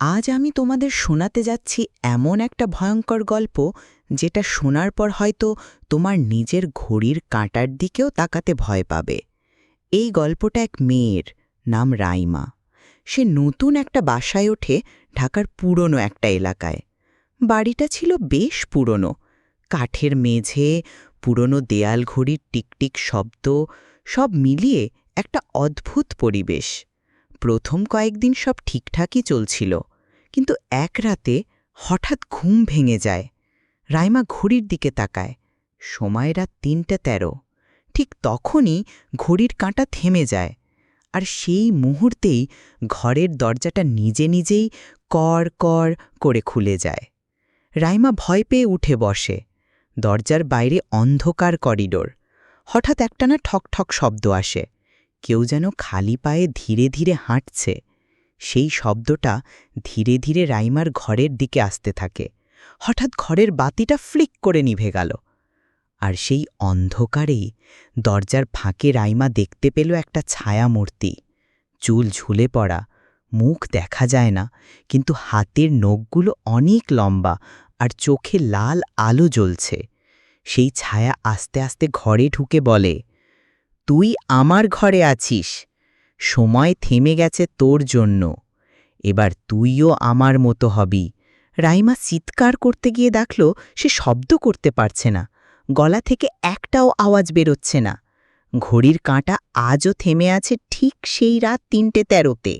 আজ আমি তোমাদের শোনাতে যাচ্ছি এমন একটা ভয়ঙ্কর গল্প যেটা শোনার পর হয়তো তোমার নিজের ঘড়ির কাঁটার দিকেও তাকাতে ভয় পাবে। এই গল্পটা এক মেয়ের নাম রাইমা। সে নতুন একটা বাসায় ওঠে ঢাকার পুরনো একটা এলাকায়। বাড়িটা ছিল বেশ পুরনো। কাঠের মেঝে, পুরনো দেয়াল ঘড়ির টিকটিক শব্দ, সব মিলিয়ে একটা অদ্ভুত পরিবেশ। প্রথম কয়েকদিন সব ঠিকঠাকই চলছিল, কিন্তু এক রাতে হঠাৎ ঘুম ভেঙে যায়। রাইমা ঘড়ির দিকে তাকায়। সময় রাত তিনটা তেরো। ঠিক তখনই ঘড়ির কাঁটা থেমে যায়, আর সেই মুহূর্তেই ঘরের দরজাটা নিজে নিজেই কর কর করে খুলে যায়। রাইমা ভয় পেয়ে উঠে বসে। দরজার বাইরে অন্ধকার করিডোর। হঠাৎ একটানা ঠক ঠক শব্দ আসে। কেউ যেন খালি পায়ে ধীরে ধীরে হাঁটছে, সেই শব্দটা ধীরে ধীরে রাইমার ঘরের দিকে আসতে থাকে। হঠাৎ ঘরের বাতিটা ফ্লিক করে নিভে গেল। আর সেই অন্ধকারেই দরজার ফাঁকে রাইমা দেখতে পেল একটা ছায়া মূর্তি চুল ঝুলে পড়া, মুখ দেখা যায় না, কিন্তু হাতের নখগুলো অনেক লম্বা আর চোখে লাল আলো জ্বলছে। সেই ছায়া আস্তে আস্তে ঘরে ঢুকে বলে তুই আমার ঘরে আছিস। সময় থেমে গেছে তোর জন্য। এবার তুইও আমার মতো হবি। রাইমা চিৎকার করতে গিয়ে দেখল সে শব্দ করতে পারছে না। গলা থেকে একটাও আওয়াজ বেরোচ্ছে না। ঘড়ির কাঁটা আজও থেমে আছে ঠিক সেই রাত তিনটে তেরোতে।